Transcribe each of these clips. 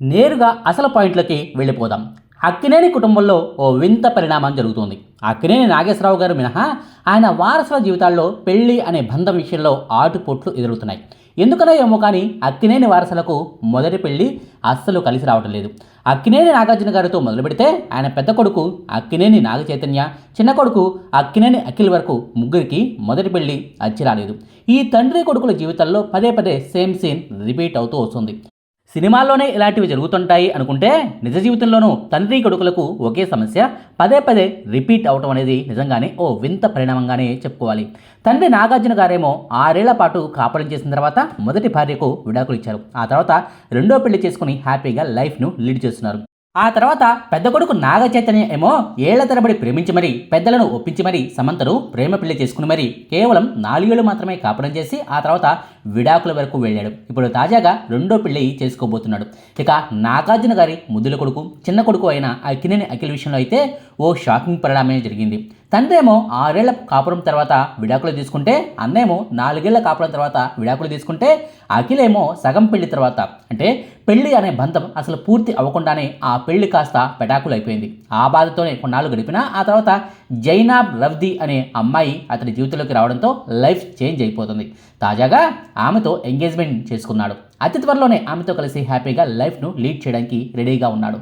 నేరుగా అసలు పాయింట్లకి వెళ్ళిపోదాం. అక్కినేని కుటుంబంలో ఓ వింత పరిణామం జరుగుతుంది. అక్కినేని నాగేశ్వరరావు గారు మినహా ఆయన వారసుల జీవితాల్లో పెళ్ళి అనే బంధం విషయంలో ఆటుపోట్లు ఎదురుతున్నాయి ఎందుకనో ఏమో కానీ అక్కినేని వారసులకు మొదటి పెళ్ళి అస్సలు కలిసి రావటం లేదు. అక్కినేని నాగార్జున గారితో మొదలు పెడితే ఆయన పెద్ద కొడుకు అక్కినేని నాగ చైతన్య చిన్న కొడుకు అక్కినేని అఖిల్ వరకు ముగ్గురికి మొదటి పెళ్ళి అచ్చి రాలేదు. ఈ తండ్రి కొడుకుల జీవితాల్లో పదే పదే సేమ్ సీన్ రిపీట్ అవుతూ వస్తుంది. సినిమాల్లోనే ఇలాంటివి జరుగుతుంటాయి అనుకుంటే నిజ జీవితంలోనూ తండ్రి కొడుకులకు ఒకే సమస్య పదే పదే రిపీట్ అవటం అనేది నిజంగానే ఓ వింత పరిణామంగానే చెప్పుకోవాలి. తండ్రి నాగార్జున గారేమో ఆరేళ్ళ పాటు కాపురం చేసిన తర్వాత మొదటి భార్యకు విడాకులు ఇచ్చారు. ఆ తర్వాత రెండో పెళ్ళి చేసుకుని హ్యాపీగా లైఫ్ను లీడ్ చేస్తున్నారు. ఆ తర్వాత పెద్ద కొడుకు నాగ చైతన్య ఏమో ఏళ్ళ తరబడి ప్రేమించి మరీ పెద్దలను ఒప్పించి మరీ సమంతను ప్రేమ పెళ్ళి చేసుకుని మరీ కేవలం నాలుగేళ్ళు మాత్రమే కాపురం చేసి ఆ తర్వాత విడాకుల వరకు వెళ్ళాడు. ఇప్పుడు తాజాగా రెండో పెళ్ళి చేసుకోబోతున్నాడు. ఇక నాగార్జున గారి ముద్దుల కొడుకు చిన్న కొడుకు అయిన అక్కినేని అఖిల్ విషయంలో అయితే ఓ షాకింగ్ పరిణామమే జరిగింది. తండ్రేమో ఆరేళ్ళ కాపురం తర్వాత విడాకులు తీసుకుంటే అన్నేమో నాలుగేళ్ళ కాపురం తర్వాత విడాకులు తీసుకుంటే అఖిలేమో సగం పెళ్ళి తర్వాత. అంటే పెళ్ళి అనే బంధం అసలు పూర్తి అవ్వకుండానే ఆ పెళ్ళి కాస్త పెటాకులు అయిపోయింది ఆ బాధతోనే కొన్నాళ్ళు గడిపినా ఆ తర్వాత జైనాబ్ రవ్ది అనే అమ్మాయి అతని జీవితంలోకి రావడంతో లైఫ్ చేంజ్ అయిపోతుంది. తాజాగా ఆమెతో ఎంగేజ్మెంట్ చేసుకున్నాడు. అతి త్వరలోనే ఆమెతో కలిసి హ్యాపీగా లైఫ్ను లీడ్ చేయడానికి రెడీగా ఉన్నాడు.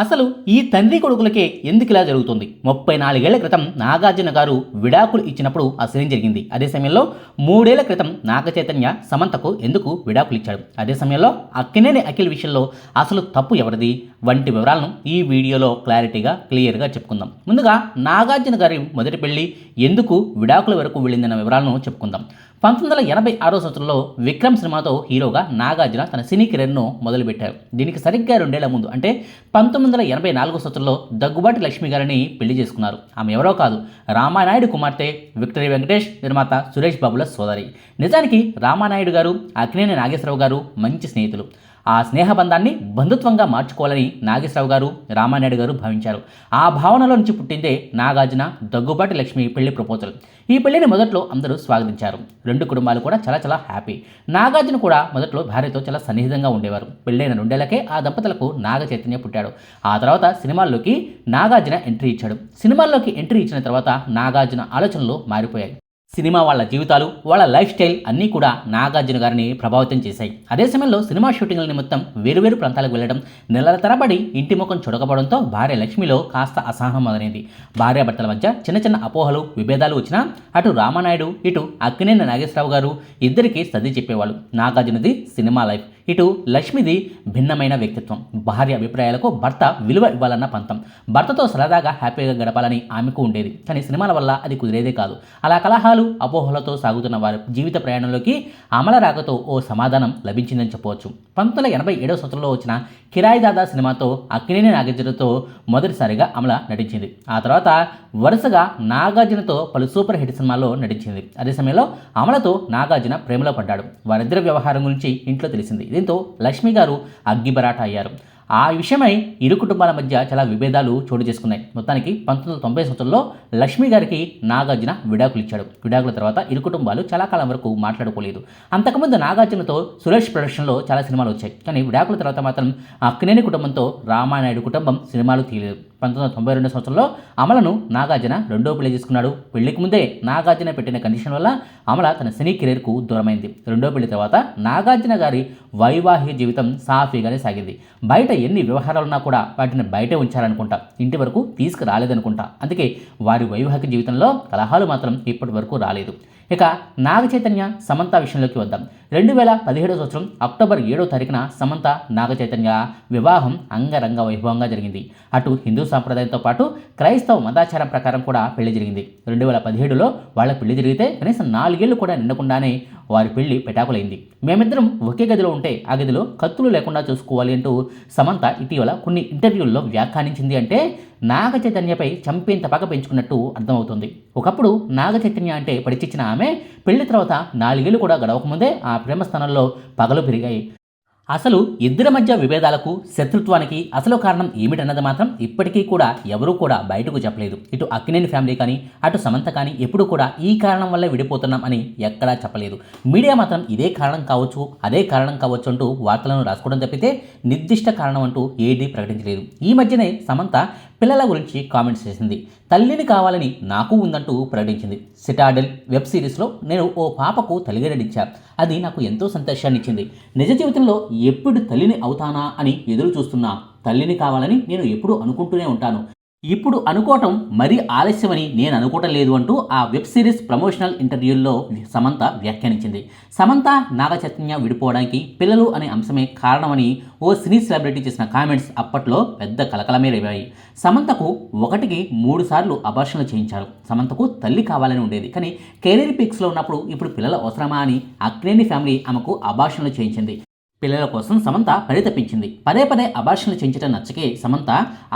అసలు ఈ తండ్రి కొడుకులకే ఎందుకు ఇలా జరుగుతుంది? ముప్పై నాలుగేళ్ళ క్రితం నాగార్జున గారు విడాకులు ఇచ్చినప్పుడు అసలేం జరిగింది. అదే సమయంలో మూడేళ్ళ క్రితం నాగచైతన్య సమంతకు ఎందుకు విడాకులు ఇచ్చాడు? అదే సమయంలో అక్కినేని అఖిల్ విషయంలో అసలు తప్పు ఎవరిది? వంటి వివరాలను ఈ వీడియోలో క్లారిటీగా క్లియర్గా చెప్పుకుందాం. ముందుగా నాగార్జున గారి మొదటి పెళ్ళి ఎందుకు విడాకుల వరకు వెళ్ళిందన్న వివరాలను చెప్పుకుందాం. పంతొమ్మిది వందల ఎనభై ఆరో సంవత్సరంలో విక్రమ్ సినిమాతో హీరోగా నాగార్జున తన సినీ కెరీర్ను మొదలుపెట్టారు. దీనికి సరిగ్గా రెండేళ్ళ ముందు అంటే పంతొమ్మిది వందల ఎనభై నాలుగో సంవత్సరంలో దగ్గుబాటి లక్ష్మి గారిని పెళ్ళి చేసుకున్నారు. ఆమె ఎవరో కాదు రామానాయుడు కుమార్తె విక్టరీ వెంకటేష్ నిర్మాత సురేష్ బాబుల సోదరి. నిజానికి రామానాయుడు గారు అక్నేని నాగేశ్వరరావు గారు మంచి స్నేహితులు. ఆ స్నేహబంధాన్ని బంధుత్వంగా మార్చుకోవాలని నాగేశ్వరరావు గారు రామానాయుడు గారు భావించారు. ఆ భావనలో నుంచి పుట్టిందే నాగార్జున దగ్గుబాటి లక్ష్మి పెళ్ళి ప్రపోజల్. ఈ పెళ్ళిని మొదట్లో అందరూ స్వాగతించారు. రెండు కుటుంబాలు కూడా చాలా చాలా హ్యాపీ. నాగార్జున కూడా మొదట్లో భార్యతో చాలా సన్నిహితంగా ఉండేవారు. పెళ్ళైన రెండేళ్ళకే ఆ దంపతులకు నాగ చైతన్య పుట్టాడు. ఆ తర్వాత సినిమాల్లోకి నాగార్జున ఎంట్రీ ఇచ్చాడు. సినిమాల్లోకి ఎంట్రీ ఇచ్చిన తర్వాత నాగార్జున ఆలోచనలు మారిపోయాయి. సినిమా వాళ్ళ జీవితాలు వాళ్ళ లైఫ్ స్టైల్ అన్నీ కూడా నాగార్జున గారిని ప్రభావితం చేశాయి. అదే సమయంలో సినిమా షూటింగ్ల నిమిత్తం వేరువేరు ప్రాంతాలకు వెళ్ళడం నెలల తరబడి ఇంటి ముఖం చుడకపోవడంతో భార్య లక్ష్మిలో కాస్త అసహనం మొదలైంది. భార్యాభర్తల మధ్య చిన్న చిన్న అపోహలు విభేదాలు వచ్చినా అటు రామానాయుడు ఇటు అక్కినేని నాగేశ్వరరావు గారు ఇద్దరికి సర్ది చెప్పేవాళ్ళు. నాగార్జునది సినిమా లైఫ్. ఇటు లక్ష్మిది భిన్నమైన వ్యక్తిత్వం. భార్య అభిప్రాయాలకు భర్త విలువ ఇవ్వాలన్న పంతం. భర్తతో సరదాగా హ్యాపీగా గడపాలని ఆమెకు ఉండేది. కానీ సినిమాల వల్ల అది కుదిరేదే కాదు. అలా కలహాలు అపోహలతో సాగుతున్న వారి జీవిత ప్రయాణంలోకి అమల రాకతో ఓ సమాధానం లభించిందని చెప్పవచ్చు. పంతొమ్మిది వందల ఎనభై ఏడవ సంవత్సరంలో వచ్చిన కిరాయి దాదా సినిమాతో అక్కినేని నాగార్జునతో మొదటిసారిగా అమల నటించింది. ఆ తర్వాత వరుసగా నాగార్జునతో పలు సూపర్ హిట్ సినిమాల్లో నటించింది. అదే సమయంలో అమలతో నాగార్జున ప్రేమలో పడ్డాడు. వారిద్దరి వ్యవహారం గురించి ఇంట్లో తెలిసింది. దీంతో లక్ష్మి గారు అగ్గిబరాట అయ్యారు. ఆ విషయమై ఇరు కుటుంబాల మధ్య చాలా విభేదాలు చోటు చేసుకున్నాయి. మొత్తానికి పంతొమ్మిది వందల తొంభై సంవత్సరంలో లక్ష్మి గారికి నాగార్జున విడాకులు ఇచ్చాడు. విడాకుల తర్వాత ఇరు కుటుంబాలు చాలా కాలం వరకు మాట్లాడుకోలేదు. అంతకుముందు నాగార్జునతో సురేష్ ప్రొడక్షన్లో చాలా సినిమాలు వచ్చాయి. కానీ విడాకుల తర్వాత మాత్రం అక్కినేని కుటుంబంతో రామానాయుడు కుటుంబం సినిమాలు తీయలేదు. పంతొమ్మిది వందల తొంభై రెండు సంవత్సరంలో అమలను నాగార్జున రెండో పెళ్ళి చేసుకున్నాడు. పెళ్ళికి ముందే నాగార్జున పెట్టిన కండిషన్ వల్ల అమల తన సినీ కెరీర్కు దూరమైంది. రెండో పెళ్ళి తర్వాత నాగార్జున గారి వైవాహిక జీవితం సాఫీగానే సాగింది. బయట ఎన్ని వ్యవహారాలున్నా కూడా వాటిని బయటే ఉంచారనుకుంటా ఇంటి వరకు తీసుకురాలేదనుకుంటా. అందుకే వారి వైవాహిక జీవితంలో కలహాలు మాత్రం ఇప్పటి వరకు రాలేదు. ఇక నాగ చైతన్య సమంత విషయంలోకి వద్దాం. రెండు వేల పదిహేడో సంవత్సరం అక్టోబర్ ఏడో తారీఖున సమంత నాగ చైతన్య వివాహం అంగరంగ వైభవంగా జరిగింది. అటు హిందూ సాంప్రదాయంతో పాటు క్రైస్తవ మతాచారం ప్రకారం కూడా పెళ్ళి జరిగింది. రెండు వేల పదిహేడులో వాళ్ళ పెళ్ళి జరిగితే కనీసం నాలుగేళ్ళు కూడా నిండకుండానే వారి పెళ్ళి పెటాకులైంది. మేమిద్దరం ఒకే గదిలో ఉంటే ఆ గదిలో కత్తులు లేకుండా చూసుకోవాలి అంటూ సమంత ఇటీవల కొన్ని ఇంటర్వ్యూల్లో వ్యాఖ్యానించింది అంటే నాగ చైతన్యపై చంపేంత పగ పెంచుకున్నట్టు అర్థమవుతుంది. ఒకప్పుడు నాగ చైతన్య అంటే పడిచిచ్చిన ఆమె పెళ్ళి తర్వాత నాలుగేళ్ళు కూడా గడవకముందే ఆ ప్రేమ స్థానంలో పగలు పెరిగాయి. అసలు ఇద్దరి మధ్య విభేదాలకు శత్రుత్వానికి అసలు కారణం ఏమిటన్నది మాత్రం ఇప్పటికీ కూడా ఎవరూ కూడా బయటకు చెప్పలేదు. ఇటు అక్కినేని ఫ్యామిలీ కానీ అటు సమంత కానీ ఎప్పుడూ కూడా ఈ కారణం వల్ల విడిపోతున్నాం అని ఎక్కడా చెప్పలేదు. మీడియా మాత్రం ఇదే కారణం కావచ్చు అదే కారణం కావచ్చు అంటూ వార్తలను రాసుకోవడం తప్పితే నిర్దిష్ట కారణం అంటూ ఏదీ ప్రకటించలేదు. ఈ మధ్యనే సమంత పిల్లల గురించి కామెంట్స్ చేసింది. తల్లిని కావాలని నాకు ఉందంటూ ప్రకటించింది. సిటాడెల్ వెబ్ సిరీస్లో నేను ఓ పాపకు తల్లిగడనిచ్చా అది నాకు ఎంతో సంతోషాన్ని ఇచ్చింది నిజ జీవితంలో ఎప్పుడు తల్లిని అవుతానా అని ఎదురు చూస్తున్నా తల్లిని కావాలని నేను ఎప్పుడూ అనుకుంటూనే ఉంటాను. ఇప్పుడు అనుకోవటం మరీ ఆలస్యమని నేను అనుకోవటం లేదు అంటూ ఆ వెబ్ సిరీస్ ప్రమోషనల్ ఇంటర్వ్యూల్లో సమంత వ్యాఖ్యానించింది. సమంత నాగ చైతన్య విడిపోవడానికి పిల్లలు అనే అంశమే కారణమని ఓ సినీ సెలబ్రిటీ చేసిన కామెంట్స్ అప్పట్లో పెద్ద కలకలమే రేవాయి సమంతకు ఒకటికి మూడు సార్లు అభాషణలు చేయించారు. సమంతకు తల్లి కావాలని ఉండేది. కానీ కెరీర్ పిక్స్లో ఉన్నప్పుడు ఇప్పుడు పిల్లల అవసరమా అని అక్నేని ఫ్యామిలీ ఆమెకు అభాషణలు చేయించింది. పిల్లల కోసం సమంత పరితపించింది. పదే పదే అబార్షన్లు చేయించడం నచ్చకే సమంత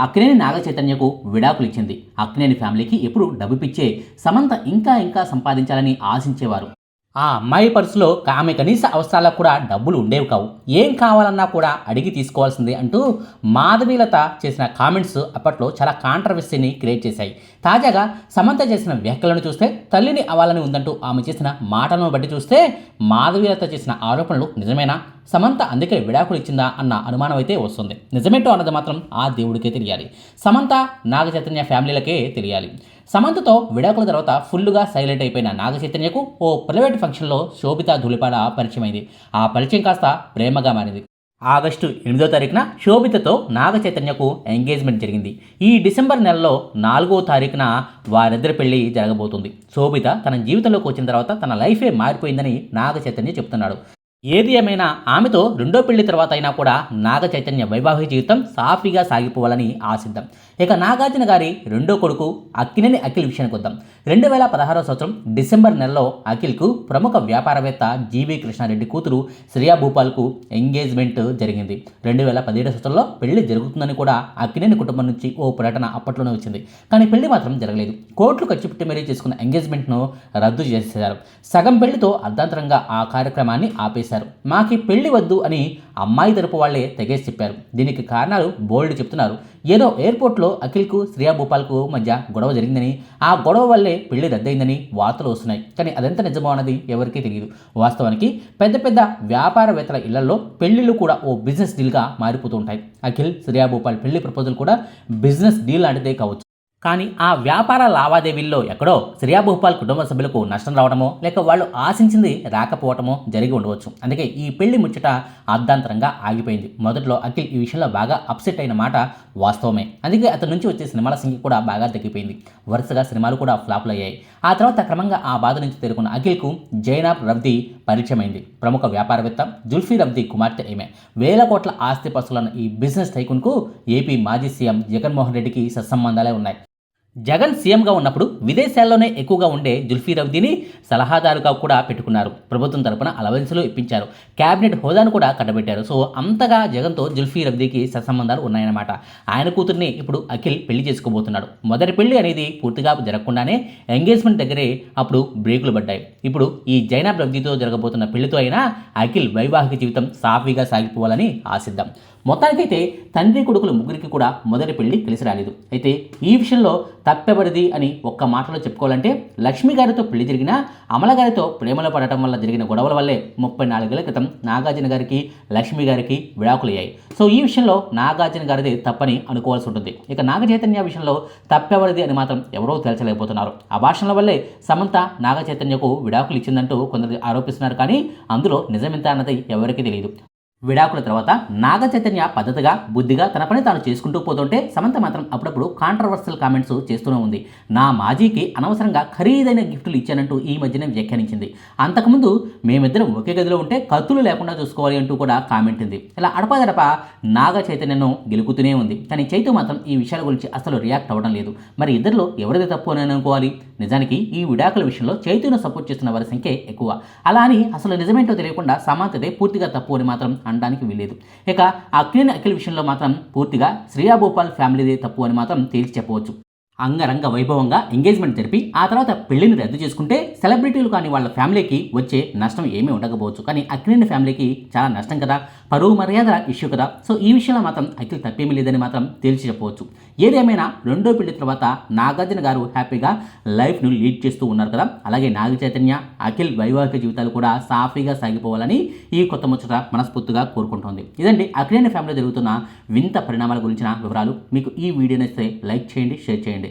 అక్కినేని నాగ చైతన్యకు విడాకులు ఇచ్చింది అక్కినేని ఫ్యామిలీకి ఎప్పుడు డబ్బు పిచ్చే సమంత ఇంకా ఇంకా సంపాదించాలని ఆశించేవారు. ఆ అమ్మాయి పర్సులో ఆమె కనీస అవసరాలకు కూడా డబ్బులు ఉండేవి కావు. ఏం కావాలన్నా కూడా అడిగి తీసుకోవాల్సిందే అంటూ మాధవీలత చేసిన కామెంట్స్ అప్పట్లో చాలా కాంట్రవర్సీని క్రియేట్ చేశాయి. తాజాగా సమంత చేసిన వ్యాఖ్యలను చూస్తే తల్లిని అవ్వాలని ఉందంటూ ఆమె చేసిన మాటలను బట్టి చూస్తే మాధవీలత చేసిన ఆరోపణలు నిజమేనా? సమంత అందుకే విడాకులు ఇచ్చిందా అన్న అనుమానం అయితే వస్తుంది. నిజమేంటో అన్నది మాత్రం ఆ దేవుడికే తెలియాలి. సమంత నాగ చైతన్య ఫ్యామిలీలకే తెలియాలి. సమంతతో విడాకుల తర్వాత ఫుల్లుగా సైలెంట్ అయిపోయిన నాగ చైతన్యకు ఓ ప్రైవేట్ ఫంక్షన్లో శోభిత ధులిపాడ పరిచయమైంది. ఆ పరిచయం కాస్త ప్రేమగా మారింది. ఆగస్టు ఎనిమిదో తారీఖున శోభితతో నాగ చైతన్యకు ఎంగేజ్మెంట్ జరిగింది. ఈ డిసెంబర్ నెలలో నాలుగో తారీఖున వారిద్దరి పెళ్ళి జరగబోతుంది. శోభిత తన జీవితంలోకి వచ్చిన తర్వాత తన లైఫే మారిపోయిందని నాగ చైతన్య చెప్తున్నాడు. ఏది ఏమైనా ఆమెతో రెండో పెళ్ళి తర్వాత అయినా కూడా నాగ చైతన్య వైవాహిక జీవితం సాఫీగా సాగిపోవాలని ఆశిద్దాం. ఇక నాగార్జున గారి రెండో కొడుకు అక్కినేని అఖిల్ విషయానికి వద్దాం. రెండు వేల పదహారో సంవత్సరం డిసెంబర్ నెలలో అఖిల్కు ప్రముఖ వ్యాపారవేత్త జీవి కృష్ణారెడ్డి కూతురు శ్రియా భూపాల్కు ఎంగేజ్మెంట్ జరిగింది. రెండు వేల పదిహేడు సంవత్సరంలో పెళ్ళి జరుగుతుందని కూడా అక్కినేని కుటుంబం నుంచి ఓ ప్రకటన అప్పట్లోనే వచ్చింది. కానీ పెళ్ళి మాత్రం జరగలేదు. కోట్లు ఖర్చు పెట్టి మరీ చేసుకున్న ఎంగేజ్మెంట్ను రద్దు చేసేశారు. సగం పెళ్ళితో అర్ధాంతరంగా ఆ కార్యక్రమాన్ని ఆపేశారు. మాకి పెళ్ళి వద్దు అని అమ్మాయి తరపు వాళ్ళే తెగేసి చెప్పారు. దీనికి కారణాలు బోల్డ్ చెప్తున్నారు. ఏదో ఎయిర్పోర్ట్లో అఖిల్కు శ్రియా భూపాల్కు మధ్య గొడవ జరిగిందని ఆ గొడవ వల్లే పెళ్ళి రద్దయిందని వార్తలు వస్తున్నాయి. కానీ అదంత నిజమో అన్నది ఎవరికీ తెలియదు వాస్తవానికి పెద్ద పెద్ద వ్యాపారవేత్తల ఇళ్ళలో పెళ్ళిళ్ళు కూడా ఓ బిజినెస్ డీల్గా మారిపోతూ ఉంటాయి. అఖిల్ శ్రియా భూపాల్ పెళ్ళి ప్రపోజల్ కూడా బిజినెస్ డీల్ లాంటిదే కావచ్చు. కానీ ఆ వ్యాపార లావాదేవీల్లో ఎక్కడో శ్రియా భూపాల్ కుటుంబ సభ్యులకు నష్టం రావడమో లేక వాళ్ళు ఆశించింది రాకపోవటమో జరిగి ఉండవచ్చు. అందుకే ఈ పెళ్ళి ముచ్చట అర్ధాంతరంగా ఆగిపోయింది. మొదట్లో అఖిల్ ఈ విషయంలో బాగా అప్సెట్ అయిన మాట వాస్తవమే. అందుకే అతని నుంచి వచ్చే సినిమాల సంఖ్య కూడా బాగా తగ్గిపోయింది. వరుసగా సినిమాలు కూడా ఫ్లాప్లు అయ్యాయి ఆ తర్వాత క్రమంగా ఆ బాధ నుంచి తేరుకున్న అఖిల్కు జైనాబ్ రబ్ది పరిచయమైంది. ప్రముఖ వ్యాపారవేత్త జుల్ఫీ రబ్ది కుమార్తె ఈమె. వేల కోట్ల ఆస్తి పసులన్న ఈ బిజినెస్ టైకున్కు ఏపీ మాజీ సీఎం జగన్మోహన్ రెడ్డికి సత్సంబంధాలే ఉన్నాయి. జగన్ సీఎంగా ఉన్నప్పుడు విదేశాల్లోనే ఎక్కువగా ఉండే జుల్ఫీ రవ్దీని సలహాదారుగా కూడా పెట్టుకున్నారు. ప్రభుత్వం తరపున అలవెన్సులు ఇప్పించారు. క్యాబినెట్ హోదాను కూడా కట్టబెట్టారు. సో అంతగా జగన్తో జుల్ఫీ రవ్దీకి సత్సంబంధాలు ఉన్నాయన్నమాట. ఆయన కూతుర్ని ఇప్పుడు అఖిల్ పెళ్ళి చేసుకోబోతున్నాడు. మొదటి పెళ్ళి అనేది పూర్తిగా జరగకుండానే ఎంగేజ్మెంట్ దగ్గరే అప్పుడు బ్రేకులు పడ్డాయి. ఇప్పుడు ఈ జైనాబ్ రవ్దీతో జరగబోతున్న పెళ్ళితో అయినా అఖిల్ వైవాహిక జీవితం సాఫీగా సాగిపోవాలని ఆశిద్దాం. మొత్తానికైతే తండ్రి కొడుకులు ముగ్గురికి కూడా మొదటి పెళ్ళి కలిసి రాలేదు. అయితే ఈ విషయంలో తప్పెబడిది అని ఒక్క మాటలో చెప్పుకోవాలంటే లక్ష్మి గారితో పెళ్ళి జరిగినా అమల గారితో ప్రేమలో పడటం వల్ల జరిగిన గొడవల వల్లే ముప్పై నాలుగేళ్ళ క్రితం నాగార్జున గారికి లక్ష్మి గారికి విడాకులయ్యాయి. సో ఈ విషయంలో నాగార్జున గారిది తప్పని అనుకోవాల్సి ఉంటుంది. ఇక నాగ చైతన్య విషయంలో తప్పెవరిది అని మాత్రం ఎవరో తేల్చలేకపోతున్నారు. ఆ భాషల వల్లే సమంత నాగ చైతన్యకు విడాకులు ఇచ్చిందంటూ కొందరు ఆరోపిస్తున్నారు కానీ అందులో నిజమెంత అన్నది ఎవరికీ తెలియదు. విడాకుల తర్వాత నాగ చైతన్య పద్ధతిగా బుద్ధిగా తన పని తాను చేసుకుంటూ పోతుంటే సమంత మాత్రం అప్పుడప్పుడు కాంట్రవర్సల్ కామెంట్స్ చేస్తూనే ఉంది. నా మాజీకి అనవసరంగా ఖరీదైన గిఫ్టులు ఇచ్చానంటూ ఈ మధ్యనే వ్యాఖ్యానించింది. అంతకుముందు మేమిద్దరం ఒకే గదిలో ఉంటే కత్తులు లేకుండా చూసుకోవాలి అంటూ కూడా కామెంట్ ఉంది. ఇలా అడపాదడప నాగ చైతన్యను గెలుకుతూనే ఉంది. కానీ చైతు మాత్రం ఈ విషయాల గురించి అసలు రియాక్ట్ అవ్వడం లేదు. మరి ఇద్దరిలో ఎవరిది తప్పు అని అనుకోవాలి? నిజానికి ఈ విడాకుల విషయంలో చైతును సపోర్ట్ చేస్తున్న వారి సంఖ్య ఎక్కువ. అలా అని అసలు నిజమేంటో తెలియకుండా సమాంతదే పూర్తిగా తప్పు అని మాత్రం అనడానికి వీలేదు ఇక అక్కినేని అఖిల్ విషయంలో మాత్రం పూర్తిగా శ్రియా భూపాల్ ఫ్యామిలీదే తప్పు అని మాత్రం తేల్చి చెప్పవచ్చు. అంగరంగ వైభవంగా ఎంగేజ్మెంట్ జరిపి ఆ తర్వాత పెళ్ళిని రద్దు చేసుకుంటే సెలబ్రిటీలు కానీ వాళ్ళ ఫ్యామిలీకి వచ్చే నష్టం ఏమీ ఉండకపోవచ్చు. కానీ అఖిలేని ఫ్యామిలీకి చాలా నష్టం కదా పరువు మర్యాద ఇష్యూ కదా. సో ఈ విషయంలో మాత్రం అఖిల్ తప్పేమీ లేదని మాత్రం తేల్చి చెప్పవచ్చు ఏదేమైనా రెండో పెళ్ళి తర్వాత నాగార్జున గారు హ్యాపీగా లైఫ్ను లీడ్ చేస్తూ ఉన్నారు కదా. అలాగే నాగ చైతన్య అఖిల్ వైవాహిక జీవితాలు కూడా సాఫీగా సాగిపోవాలని ఈ కొత్త ముచ్చట మనస్ఫూర్తిగా కోరుకుంటోంది. ఇదండి అఖిలేని ఫ్యామిలీలో జరుగుతున్న వింత పరిణామాల గురించిన వివరాలు. మీకు ఈ వీడియో నచ్చితే లైక్ చేయండి షేర్ చేయండి.